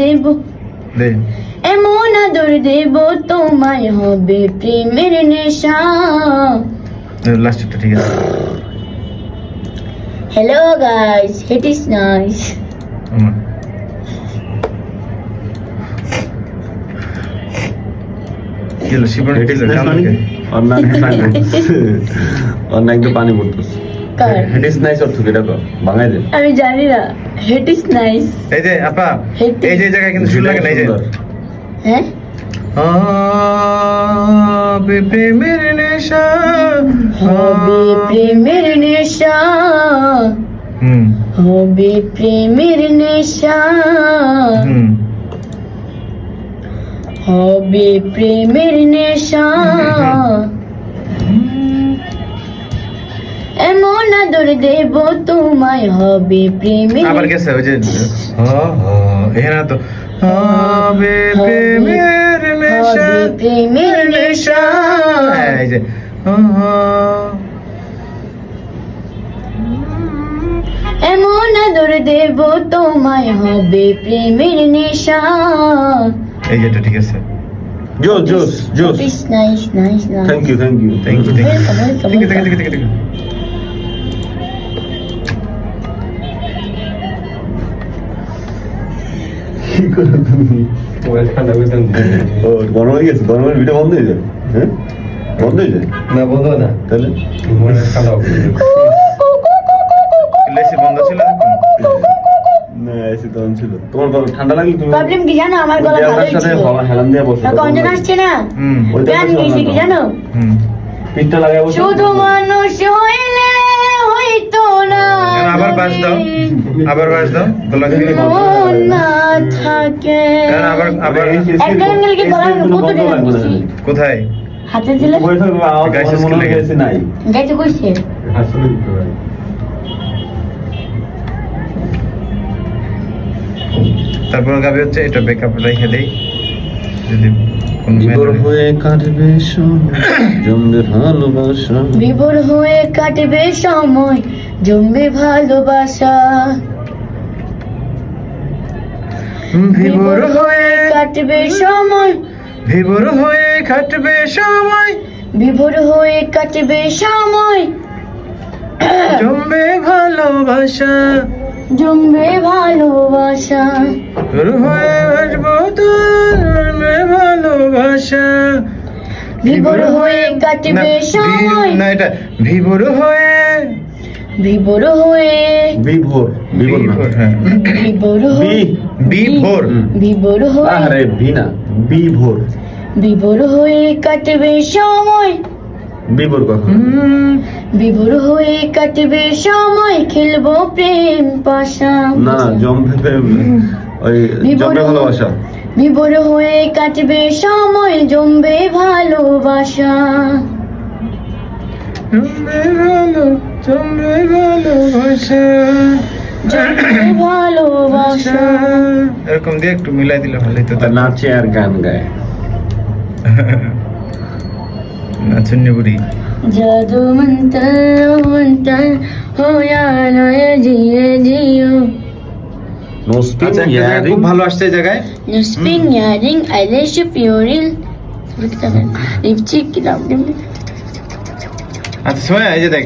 দেব। এমন আদর দেব তোমায় হবে প্রেমের নেশা। লাস্টটা ঠিক আছে। Hello guys it is nice Shivan মানে? ওর পানি পড়তেছে। কার? অর্থ কি দেখো? বাংলায় আমি জানি না। ইট ইজ নাইস এই যে আপা এই যে জায়গায় কিন্তু সুর লাগে না এই যে। হ্যাঁ হবে প্রেমের নেশা। হবে প্রেমের নেশা। হুম। হবে প্রেমের নেশা। হবে প্রেমের নেশা। দেব তোমায় হবে প্রেমের আবার গেছে ওই যে হ হ এখানে তো হবে প্রেমের নেশা প্রেমের নেশা। হ্যাঁ, এই যে হ, হ। এমন আদর দেব তোমায় হবে প্রেমের নেশা। এই যে ঠিক আছে। জোস, জোস, জোস। Nice nice nice Thank you, thank you, thank you thank you Welcome, welcome, ঠিক আছে ঠিক আছে welcome. ঠিক আছে ঠিক আছে ও, গরম হয়ে গেছে? গরমের ভিডিও বন্ধ হয়ে যায়? হ্যাঁ? বন্ধ হয়ে যায়? না বন্ধ না তাহলে? বন্ধ ছিল না, AC তো ছিল। তোমার ঠান্ডা লাগলে তুমি প্রবলেম কি জানো আমার গলা ভালোই ছিল হেলান দিয়ে বসো। কঞ্জন আসছে না হুম ওই প্যান দেওয়ালের গেছে কি জানো পিঠটা লাগায় বসো। শুধু মানুষ কেন আবার বাজ দাও। আবার বাজ দাও। গলা থেকে থাকে আবার আবার একটা অ্যাঙ্গেল কি কত বন্ধ লাগবে না। দিন কোথায়? হাতে দিলে? বসে থাকবে, আওয়াজ গাইছে আমার skill হয় গেছে। নাই। গাইতে কইছে? তারপর গাবি হচ্ছে এটা ব্যাকআপ রেখে দেই। যদি বিভোর হয়ে কাটবে সময়, জমবে ভালোবাসা। বিভোর হয়ে কাটবে সময় জমবে ভালোবাসা। ভিবর হয়ে কাটবে সময়। ভিবর হয়ে কাটবে সময়। বিভোর হয়ে কাটবে সময়। জমবে ভালোবাসা। জমবে ভালোবাসা। হয়ে আসব জমবে ভালোবাসা। বিভোর হয়ে কাটবে সময়। না এটা ভিবর হয়ে বিভোর হয়ে। বিভোর বিভোর না। হ্যাঁ। বিভোর হয়ে। বিভোর। বিভোর হয়ে। আরে ভি না। বিভোর। বিভোর হয়ে কাটবে সময়। বিভোর কখন বিভোর হয়ে কাটবে সময়। খেলব প্রেম পাশা। না জমবে প্রেম- ওই বিভোর জমবে ভালোবাসা। বিভোর হয়ে কাটবে সময়। জমবে ভালোবাসা। রুমের আলো চন্দ্রের ভালোবাসা এরকম দিয়ে একটু মিলাই দিলে ভালোই তো নাচে আর গান গায়। নাচুন বুড়ি জাদু মন্তর মন্তর হোয়া নয় জিয়ে জিও। নোস্পিং আচ্ছা, ইয়ারিং খুব ভালো আসছে এই জায়গায়। নোস্পিং ইয়ারিং আইলেশ পিওরিল লিপস্টিক কি দাম? আচ্ছা সোয়া এই যে দেখ।